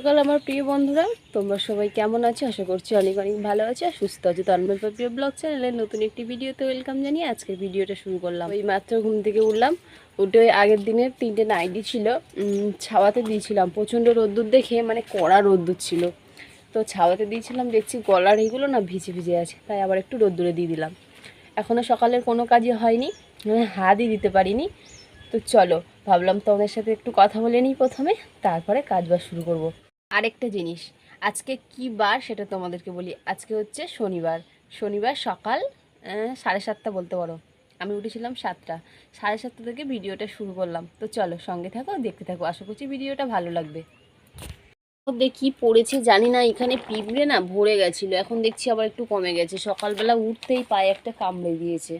সকাল আমার প্রিয় বন্ধুরা, তোমরা সবাই কেমন আছো? আশা করছি অনেক অনেক ভালো আছো আর সুস্থ আছো। তন্ময় প্রিয় ব্লগ চ্যানেলের নতুন একটি ভিডিওতে ওয়েলকাম জানিয়ে আজকের ভিডিওটা শুরু করলাম। ওই মাত্র ঘুম থেকে উঠলাম, উঠে আগের দিনের তিনটে নাইটি ছিল ছাওয়াতে দিয়েছিলাম। প্রচণ্ড রোদ্দুর দেখে মানে কড়া রোদ্দুর ছিল। তো ছাওয়াতে দিয়েছিলাম, দেখছি গলার এইগুলো না ভিজে ভিজে আছে, তাই আবার একটু রোদ্দুরে দিয়ে দিলাম। এখনও সকালের কোনো কাজই হয়নি মানে হাতই দিতে পারিনি। তো চলো, ভাবলাম তোমাদের সাথে একটু কথা বলে নিই প্রথমে, তারপরে কাজ বাজ শুরু করব। আরেকটা জিনিস। আজকে কি বার সেটা তোমাদেরকে বলি। আজকে হচ্ছে শনিবার। শনিবার সকাল সাড়ে সাতটা বলতে পারো। আমি উঠেছিলাম সাতটা। সাড়ে সাতটা থেকে ভিডিওটা শুরু করলাম। তো চলো সঙ্গে থাকো, দেখতে থাকো। আশা করছি ভিডিওটা ভালো লাগবে। কি পড়েছে জানি না। এখানে পিঁপড়ে না ভরে গেছিল। এখন দেখছি আবার একটু কমে গেছে। সকালবেলা উঠতেই পায়ে একটা কামড়ে দিয়েছে।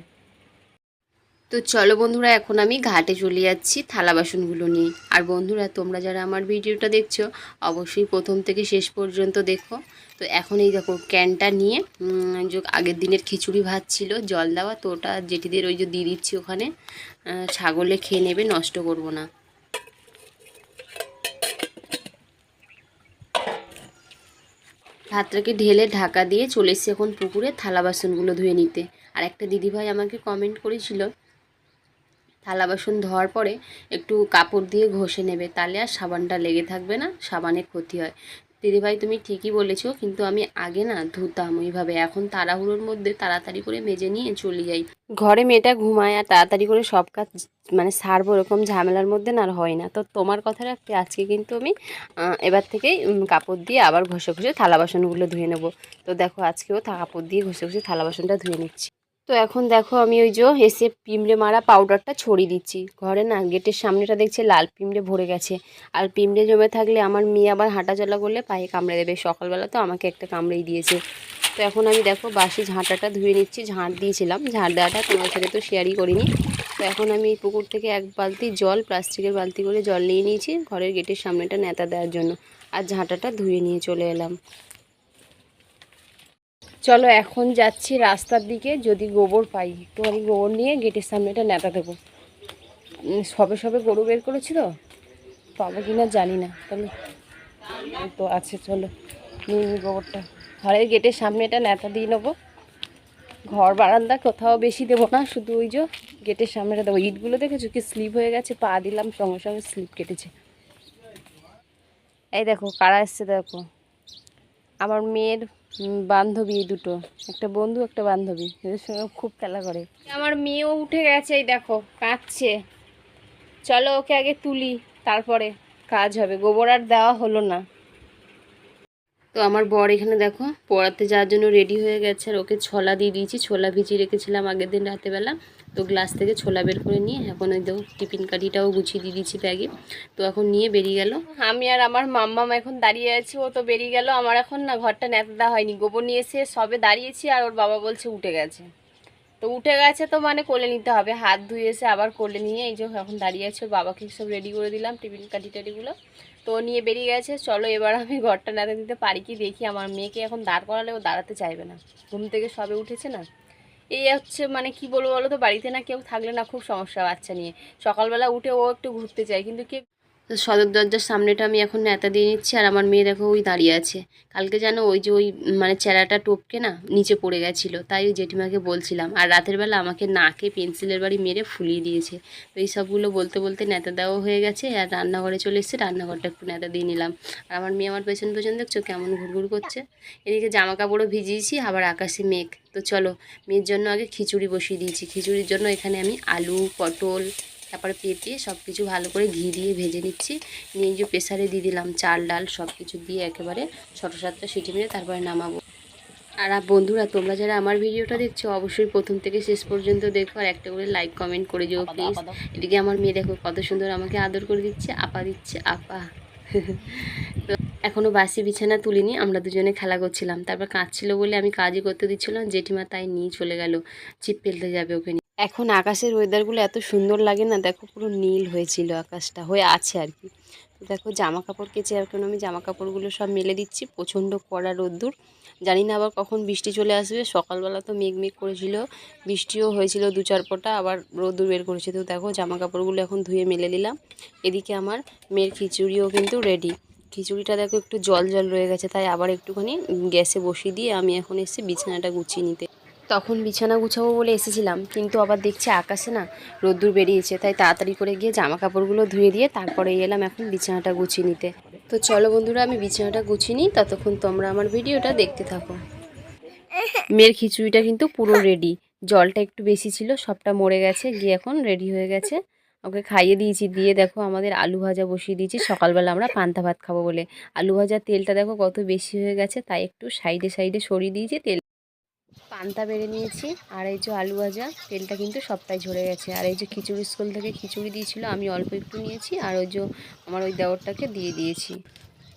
তো চলো বন্ধুরা, এখন আমি ঘাটে চলে যাচ্ছি থালা বাসনগুলো নিয়ে। আর বন্ধুরা, তোমরা যারা আমার ভিডিওটা দেখছ, অবশ্যই প্রথম থেকে শেষ পর্যন্ত দেখো। তো এখন এই দেখো, ক্যানটা নিয়ে আগের দিনের খিচুড়ি ভাত ছিল, জল দেওয়া, তো ওটা জেঠিদের ওই যে দিয়ে দিচ্ছি ওখানে। ছাগলে খেয়ে নেবে, নষ্ট করব না। ভাতটাকে ঢেলে ঢাকা দিয়ে চলে এখন পুকুরে থালা বাসনগুলো ধুয়ে নিতে। আর একটা দিদিভাই আমাকে কমেন্ট করেছিল থালা বাসন ধোয়ার পরে একটু কাপড় দিয়ে ঘষে নেবে। তাহলে আর সাবানটা লেগে থাকবে না, সাবানে ক্ষতি হয়। দিদিভাই, তুমি ঠিকই বলেছ, কিন্তু আমি আগে না ধুতাম ওইভাবে। এখন তাড়াহুড়োর মধ্যে তাড়াতাড়ি করে মেজে নিয়ে চলে যাই। ঘরে মেয়েটা ঘুমায় আর তাড়াতাড়ি করে সব কাজ মানে সারবো এরকম ঝামেলার মধ্যে না আর হয় না। তো তোমার কথা রাখতে আজকে কিন্তু আমি এবার থেকেই কাপড় দিয়ে আবার ঘষে ঘষে থালা বাসনগুলো ধুয়ে নেব। তো দেখো আজকেও কাপড় দিয়ে ঘষে ঘষে থালা বাসনটা ধুয়ে নিচ্ছি। তো এখন দেখো আমি ওই যে এসে পিমড়ে মারা পাউডারটা ছড়িয়ে দিচ্ছি। ঘরে না গেটের সামনেটা দেখছি লাল পিমড়ে ভরে গেছে। আর পিমড়ে জমে থাকলে আমার মেয়ে আবার হাঁটাচলা করলে পায়ে কামড়ে দেবে। সকালবেলা তো আমাকে একটা কামড়েই দিয়েছে। তো এখন আমি দেখো বাসি ঝাঁটাটা ধুয়ে নিচ্ছি। ঝাঁট দিয়েছিলাম। ঝাঁট দেওয়াটা তোমার সাথে তো শেয়ারই করিনি। তো এখন আমি এই পুকুর থেকে এক বালতি জল, প্লাস্টিকের বালতি করে জল নিয়ে নিয়েছি ঘরের গেটের সামনেটা নেতা দেওয়ার জন্য। আর ঝাঁটাটা ধুয়ে নিয়ে চলে এলাম। চলো এখন যাচ্ছি রাস্তার দিকে, যদি গোবর পাই। একটুখানি গোবর নিয়ে গেটের সামনে সামনেটা নেতা দেবো। সবে সবে গরু বের করেছি তো, পাবো কি না জানি না। তাহলে তো আছে, চলো, নিয়ে নিই গোবরটা। ঘরের গেটের সামনে এটা নেতা দিয়ে নেব। ঘর বারান্দা কোথাও বেশি দেবো না, শুধু ওই যে গেটের সামনেটা দেবো। ইটগুলো দেখেছ কি স্লিপ হয়ে গেছে? পা দিলাম, সঙ্গে সঙ্গে স্লিপ কেটেছে। এই দেখো, কারা এসছে দেখো। আমার মেয়ের বান্ধবী দুটো। একটা বন্ধু, একটা বান্ধবী। এদের সঙ্গে খুব খেলা করে। আমার মেয়েও উঠে গেছে, এই দেখো, কাঁদছে। চলো, ওকে আগে তুলি, তারপরে কাজ হবে। গোবর আর দেওয়া হলো না। তো আমার বর এখানে দেখো, পড়াতে যাওয়ার জন্য রেডি হয়ে গেছে, আর ওকে ছোলা দিয়ে দিয়েছি। ছোলা ভিজিয়ে রেখেছিলাম আগের দিন রাতেবেলা। তো গ্লাস থেকে ছোলা বের করে নিয়ে এখন ওই দেখো টিফিন কাঠিটাও গুছিয়ে দিয়ে দিয়েছি ব্যাগে। তো এখন নিয়ে বেরিয়ে গেল। আমি আর আমার মাম্মাম এখন দাঁড়িয়ে আছি, ও তো বেরিয়ে গেল। আমার এখন না ঘরটা নেতা হয়নি, গোবর নিয়ে এসে সবে দাঁড়িয়েছি আর ওর বাবা বলছে উঠে গেছে। তো উঠে গেছে তো মানে কোলে নিতে হবে, হাত ধুয়ে এসে আবার কোলে নিয়ে এই যে এখন দাঁড়িয়ে আছে, ওর বাবাকে সব রেডি করে দিলাম টিফিন কাঠি টাটিগুলো তো নিয়ে বেরিয়ে গেছে, চলো এবার আমি ঘরটা নেতা দিতে পারি কি দেখি। আমার মেয়েকে এখন দাঁড় করালে ও দাঁড়াতে চাইবে না। ঘুম থেকে সবে উঠেছে না এই হচ্ছে মানে কি বলব বলো তো বাড়িতে না কেউ থাকলে না খুব সমস্যা বাচ্চা নিয়ে। সকালবেলা উঠে ও একটু ঘুরতে চায় কিন্তু কে তো সদর দরজার সামনেটা আমি এখন নেতা দিয়ে নিচ্ছি আর আমার মেয়ে দেখো ওই দাঁড়িয়ে আছে। কালকে যেন ওই যে ওই মানে চেরাটা টপকে না নিচে পড়ে গেছিল, তাই ওই জেঠিমাকে বলছিলাম। আর রাতের বেলা আমাকে নাকে পেন্সিলের বাড়ি মেরে ফুলিয়ে দিয়েছে। তো এই সবগুলো বলতে বলতে নেতা দেওয়া হয়ে গেছে আর রান্নাঘরে চলে এসেছে, রান্নাঘরটা একটু নেতা দিয়ে নিলাম। আর আমার মেয়ে আমার পেছন পেছন দেখছ কেমন ঘুরঘুর করছে। এদিকে জামা কাপড়ও ভিজিয়েছি, আবার আকাশে মেঘ। তো চলো, মেয়ের জন্য আগে খিচুড়ি বসিয়ে দিয়েছি। খিচুড়ির জন্য এখানে আমি আলু, পটল তারপরে পেঁপে সব কিছু ভালো করে ঘি দিয়ে ভেজে নিচ্ছি। নিয়ে যে প্রেসারে দিয়ে দিলাম চাল ডাল সব কিছু দিয়ে একেবারে ছোটো সাতটা সিটি মেরে তারপরে নামাবো। আর বন্ধুরা তোমরা যারা আমার ভিডিওটা দেখছ অবশ্যই প্রথম থেকে শেষ পর্যন্ত দেখো আর একটা করে লাইক কমেন্ট করে যেও প্লিজ এদিকে আমার মেয়ে দেখো কত সুন্দর আমাকে আদর করে দিচ্ছে আপা দিচ্ছে আপা। তো এখনও বাসি বিছানা তুলিনি আমরা দুজনে খেলা করছিলাম। তারপর কাঁদছিল বলে আমি কাজই করতে দিচ্ছিলাম জেঠিমা তাই নিয়ে চলে গেল চিপ ফেলতে যাবে ওকে এখন আকাশের ওয়েদারগুলো এত সুন্দর লাগে না, দেখো পুরো নীল হয়েছিল আকাশটা, হয়ে আছে আর কি। তো দেখো জামা কাপড় কেচে এখন আমি জামা কাপড়গুলো সব মেলে দিচ্ছি, প্রচণ্ড কড়া রোদ্দুর। জানি না আবার কখন বৃষ্টি চলে আসবে, সকালবেলা তো মেঘ মেঘ করেছিল, বৃষ্টিও হয়েছিল দু চার ফোঁটা, আবার রোদ্দুর বের করেছে। তো দেখো জামা কাপড়গুলো এখন ধুয়ে মেলে দিলাম। এদিকে আমার মেয়ের খিচুড়িও কিন্তু রেডি খিচুড়িটা দেখো একটু জল জল রয়ে গেছে, তাই আবার একটুখানি গ্যাসে বসিয়ে দিয়ে আমি এখন এসে বিছানাটা গুছিয়ে নিতে। তখন বিছানা গুছাবো বলে এসেছিলাম, কিন্তু আবার দেখছি আকাশে না রোদ্দুর বেরিয়েছে, তাই তাড়াতাড়ি করে গিয়ে জামা কাপড়গুলো ধুয়ে দিয়ে তারপরে এলাম এখন বিছানাটা গুছিয়ে নিতে। তো চলো বন্ধুরা, আমি বিছানাটা গুছিয়ে নিই, ততক্ষণ তোমরা আমার ভিডিওটা দেখতে থাকো। মেয়ের খিচুড়িটা কিন্তু পুরো রেডি জলটা একটু বেশি ছিল, সবটা মরে গেছে, গিয়ে এখন রেডি হয়ে গেছে। ওকে খাইয়ে দিয়েছি, দিয়ে দেখো আমাদের আলু ভাজা বসিয়ে দিয়েছি, সকালবেলা আমরা পান্তা ভাত খাব বলে। আলু ভাজার তেলটা দেখো কত বেশি হয়ে গেছে, তাই একটু সাইডে সাইডে সরিয়ে দিয়েছি, তেল পান্তা বেড়ে নিয়েছি, আর এই যে আলু ভাজা, তেলটা কিন্তু সবটাই ঝরে গেছে। আর এই যে খিচুড়ি স্কুল থেকে খিচুড়ি দিয়েছিল, আমি অল্প একটু নিয়েছি, আর ওই যে আমার ওই দেওরটাকে দিয়ে দিয়েছি।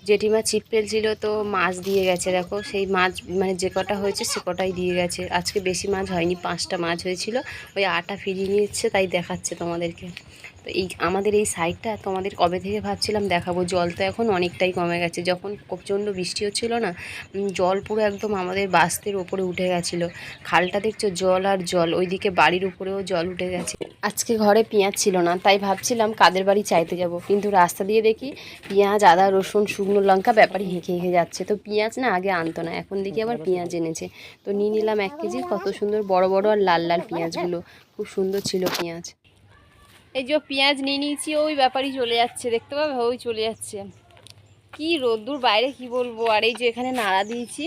জেঠিমা ছিপ ফেলছিল তো মাছ দিয়ে গেছে, দেখো। সেই মাছ মানে যে কটা হয়েছে, সে কটাই দিয়ে গেছে। আজকে বেশি মাছ হয়নি, পাঁচটা মাছ হয়েছিল। ওই আটা ফিরিয়ে নিচ্ছে, তাই দেখাচ্ছে তোমাদেরকে। তো এই আমাদের এই সাইডটা তোমাদের কবে থেকে ভাবছিলাম দেখাবো? জল তো এখন অনেকটাই কমে গেছে। যখন প্রচণ্ড বৃষ্টি হচ্ছিল না জল পুরো একদম আমাদের বাস্তের ওপরে উঠে গেছিল। খালটা দেখছ? জল আর জল। ওইদিকে বাড়ির উপরেও জল উঠে গেছে। আজকে ঘরে পেঁয়াজ ছিল না, তাই ভাবছিলাম কাদের বাড়ি চাইতে যাব। কিন্তু রাস্তা দিয়ে দেখি পেঁয়াজ, আদা, রসুন, শুকনো লঙ্কা ব্যাপারই হেঁকে হেঁকে যাচ্ছে। তো পেঁয়াজ না আগে আনতো না, এখন দেখি আবার পেঁয়াজ এনেছে। তো নিয়ে নিলাম এক কেজি। কত সুন্দর বড় বড় আর লাল লাল পেঁয়াজগুলো। খুব সুন্দর ছিল পেঁয়াজ। এই যে পেঁয়াজ নিয়ে নিয়েছি, ওই ব্যাপারই চলে যাচ্ছে, দেখতে পাবে? ওই চলে যাচ্ছে। কি রোদ্দুর বাইরে, কি বলব? আর এই যে এখানে নাড়া দিয়েছি।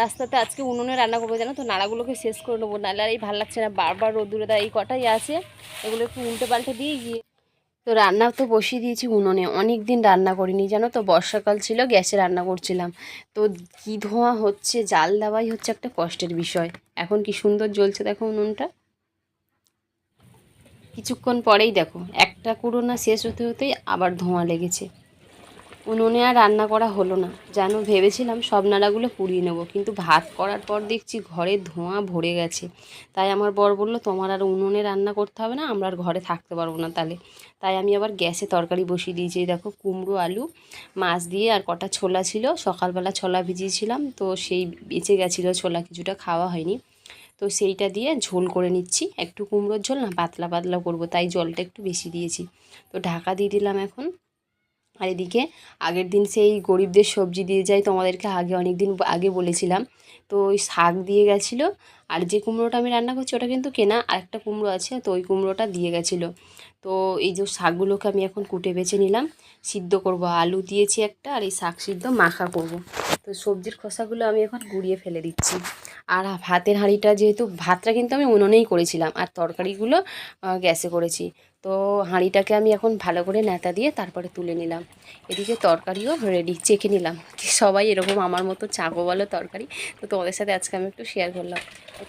রাস্তাতে আজকে উনুনে রান্না করব, জানো তো? নাড়াগুলোকে শেষ করে নেব, নাহলে আর এই ভালো লাগছে না। বারবার রোদ্দুরে দেয়, এই কটাই আছে। এগুলো একটু উল্টে পাল্টে দিয়ে গিয়ে তো রান্না তো বসিয়ে দিয়েছি উনুনে। অনেক দিন রান্না করিনি, জানো তো? বর্ষাকাল ছিল, গ্যাসে রান্না করছিলাম। তো কি ধোঁয়া হচ্ছে, জাল দেওয়াই হচ্ছে একটা কষ্টের বিষয়। এখন কি সুন্দর জ্বলছে দেখো উনুনটা? কিছুক্ষণ পরেই দেখো, একটা কুড়োনা শেষ হতে হতেই আবার ধোঁয়া লেগেছে। উনুনে আর রান্না করা হলো না। জানো ভেবেছিলাম সব নাড়াগুলো পুড়িয়ে নেব, কিন্তু ভাত করার পর দেখছি ঘরে ধোঁয়া ভরে গেছে। তাই আমার বর বলল, তোমার আর উনুনে রান্না করতে হবে না, আমরা আর ঘরে থাকতে পারব না তাহলে। তাই আমি আবার গ্যাসে তরকারি বসিয়ে দিয়েছি। দেখো, কুমড়ো, আলু, মাছ দিয়ে আর কটা ছোলা ছিল। সকালবেলা ছোলা ভিজিয়েছিলাম, তো সেই বেঁচে গেছিল ছোলা, কিছুটা খাওয়া হয়নি। তো সেইটা দিয়ে ঝোল করে নিচ্ছি। একটু কুমড়োর ঝোল, না পাতলা পাতলা করব, তাই জলটা একটু বেশি দিয়েছি। তো ঢাকা দিয়ে দিলাম এখন। আর এদিকে আগের দিন সেই গরিবদের সবজি দিয়ে যাই, তোমাদেরকে আগে অনেক দিন আগে বলেছিলাম। তো ওই শাক দিয়ে গেছিল, আর যে কুমড়োটা আমি রান্না করছি ওটা কিন্তু কেনা আর একটা কুমড়ো আছে, তো ওই কুমড়োটা দিয়ে গেছিল। তো এই যে শাকগুলোকে আমি এখন কুটে বেছে নিলাম, সিদ্ধ করব। আলু দিয়েছি একটা, আর এই শাক সিদ্ধ মাখা করব। তো সবজির খোসাগুলো আমি এখন গুঁড়িয়ে ফেলে দিচ্ছি। আর ভাতের হাঁড়িটা যেহেতু, ভাতটা কিন্তু আমি উনুনেই করেছিলাম আর তরকারিগুলো গ্যাসে করেছি। তো হাঁড়িটাকে আমি এখন ভালো করে নেতা দিয়ে তারপরে তুলে নিলাম। এদিকে তরকারিও রেডি চেখে নিলাম। সবাই এরকম আমার মতো চাকো বলো তরকারি। তো তোমাদের সাথে আজকে আমি একটু শেয়ার করলাম।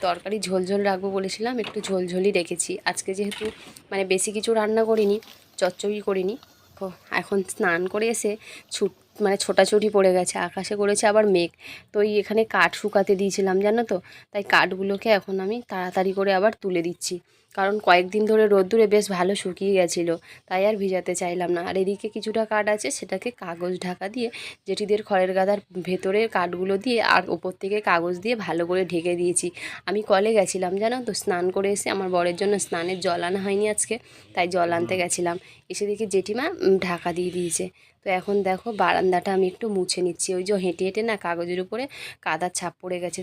তরকারি ঝোল ঝোল রাখব বলেছিলাম, একটু ঝোল ঝোলই রেখেছি। আজকে যেহেতু মানে বেশি কিছু রান্না করিনি, চচ্চড়ি করিনি, তো এখন স্নান করে এসে ছুট মানে ছোটাছুটি পড়ে গেছে, আকাশে করেছে আবার মেঘ। তো এই এখানে কাঠ শুকাতে দিয়েছিলাম, জানো তো? তাই কাঠগুলোকে এখন আমি তাড়াতাড়ি করে আবার তুলে দিচ্ছি। কারণ কয়েকদিন ধরে রোদ্দুরে বেশ ভালো শুকিয়ে গেছিল, তাই আর ভিজাতে চাইলাম না। আর এদিকে কিছুটা কাঠ আছে, সেটাকে কাগজ ঢাকা দিয়ে, জেঠিদের খড়ের গাদার ভেতরের কাঠগুলো দিয়ে, আর ওপর থেকে কাগজ দিয়ে ভালো করে ঢেকে দিয়েছি। আমি কলে গেছিলাম, জানো তো, স্নান করে এসে আমার বরের জন্য স্নানের জল আনা হয়নি আজকে, তাই জল আনতে গেছিলাম। এসে দেখি জেঠিমা ঢাকা দিয়ে দিয়েছে। তো এখন দেখো, বারান্দাটা আমি একটু মুছে নিচ্ছি। ওই যে হেঁটে হেঁটে না, কাগজের উপরে কাদার ছাপ পড়ে গেছে।